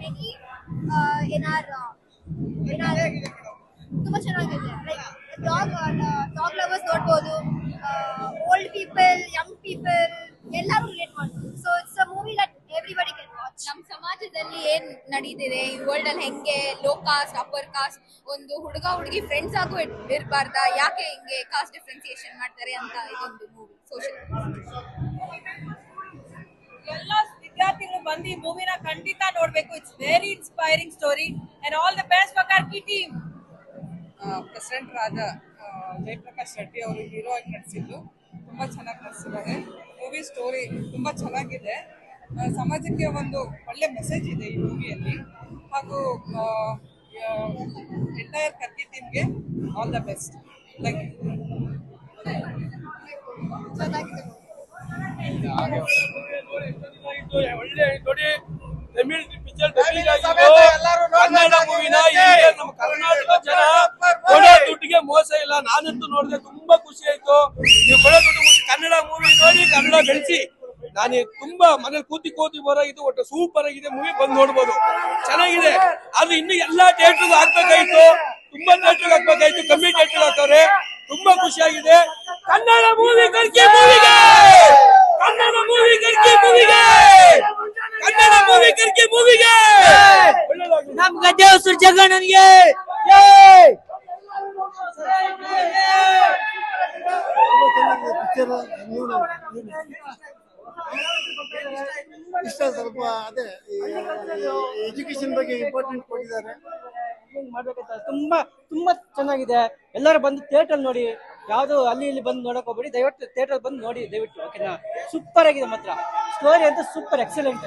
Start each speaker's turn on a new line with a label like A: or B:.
A: many uh, in our uh, in our ತುಂಬಾ ಚೆನ್ನಾಗಿದೆ. Like dog dog lovers ನೋಡ್ಬೋದು. Old people young people ಎಲ್ಲರೂ relate ಮಾಡ್ಬೋದು. So it's a movie that everybody can watch
B: ನಮ್ಮ ಸಮಾಜದಲ್ಲಿ ಏನ್ ನಡೀತಿದೆ? ಈ ವರ್ಲ್ಡ್ ಅಲ್ಲಿ ಹೆಂಗೆ ಲೋ ಕಾಸ್ಟ್ ಅಪ್ಪರ್ ಕಾಸ್ಟ್ ಒಂದು ಹುಡುಗ ಹುಡುಗಿ ಫ್ರೆಂಡ್ಸ್ ಆಗು ಇರಬಾರ್ದಾ? ಯಾಕೆ ಹಿಂಗೆ ಕಾಸ್ಟ್ ಡಿಫ್ರೆನ್ಸಿಯೇಷನ್ ಮಾಡ್ತಾರೆ ಅಂತ ಇದೊಂದು ಮೂವಿ
C: ವಿದ್ಯಾರ್ಥಿಗಳು ಬಂದು ಈ ಮೂವಿನ ಖಂಡಿತ ನೋಡ್ಬೇಕು. It's very inspiring story and all the best for Karki team
D: president Radha Jayaprakash Shetty ಅವರು ಹೀರೋ ಆಗಿ ನಟಿಸಿದ್ದು ತುಂಬ ಚೆನ್ನಾಗಿ ನಟಿಸಿದ್ದಾರೆ ಮೂವಿ ಸ್ಟೋರಿ ತುಂಬ ಚೆನ್ನಾಗಿದೆ. ಸಮಾಜಕ್ಕೆ ಒಂದು ಒಳ್ಳೆ ಮೆಸೇಜ್ ಇದೆ ಈ ಮೂವಿಯಲ್ಲಿ ಹಾಗೂ ಎಂಟೈರ್ ಕರ್ಕಿ ಟೀಮ್ಗೆ all the best thank you
E: ಒಳ್ಳೆ ನೋಡಿ ತಮಿಳ್ ಪಿಕ್ಚರ್ ಕನ್ನಡ ಮೂವಿನ ನಮ್ಮ ಕರ್ನಾಟಕ ಜನ ಕೊಡೋ ದುಡ್ಡಿಗೆ ಮೋಸ ಇಲ್ಲ. ನಾನಂತೂ ನೋಡಿದೆ ತುಂಬಾ ಖುಷಿ ಆಯ್ತು. ನೀವು ಕೊಡೋ ದುಡ್ಡು ಕನ್ನಡ ಮೂವಿ ನೋಡಿ ಕನ್ನಡ ಬೆಳೆಸಿ. ನಾನು ತುಂಬಾ ಮನೇಲಿ ಕೂತಿ ಕೂತಿ ಬರೋಗಿದ್ದು ಒಟ್ಟು ಸೂಪರ್ ಆಗಿದೆ. ಮೂವಿ ಬಂದು ನೋಡ್ಬೋದು. ಚೆನ್ನಾಗಿದೆ. ಅದು ಇನ್ನು ಎಲ್ಲಾ ಥಿಯೇಟರ್ ಹಾಕ್ಬೇಕಾಯ್ತು. ತುಂಬಾ ಥಿಯೇಟರ್ ಹಾಕ್ಬೇಕಾಯ್ತು. ಕಮ್ಮಿ ಥಿಯೇಟರ್ ಹಾಕವ್ರೆ ತುಂಬಾ ಖುಷಿಯಾಗಿದೆ ಕನ್ನಡ ಮೂವಿ ಕರ್ಕಿ ಮೂವಿಗೆ ಕನ್ನಡ ಮೂವಿ ಕರ್ಕಿ ಮೂವಿಗೆ ಕನ್ನಡ ಮೂವಿ ಕರ್ಕಿ ಮೂವಿಗೆ
F: ನಮ್ ಗದ್ದೆ ಹೆಸರು ಜಗಣ್ಣನಿಗೆ
G: ಇಷ್ಟ ಸ್ವಲ್ಪ ಅದೇ ಎಜುಕೇಶನ್ ಬಗ್ಗೆ ಇಂಪಾರ್ಟೆಂಟ್ ಕೊಟ್ಟಿದ್ದಾರೆ.
F: ಮಾಡ್ಬೇಕಂತ? ತುಂಬಾ ತುಂಬಾ ಚೆನ್ನಾಗಿದೆ. ಎಲ್ಲರೂ ಬಂದು ಥಿಯೇಟರ್ ನೋಡಿ ಯಾವ್ದು ಅಲ್ಲಿ ಇಲ್ಲಿ ಬಂದು ನೋಡಕ್ ಹೋಗ್ಬೇಡಿ. ದಯವಿಟ್ಟು ಥಿಯೇಟರ್ ಬಂದು ನೋಡಿ ದಯವಿಟ್ಟು ಓಕೆನಾ ಸೂಪರ್ ಆಗಿದೆ ಮಾತ್ರ. ಸ್ಟೋರಿ ಅಂತ ಸೂಪರ್ ಎಕ್ಸಲೆಂಟ್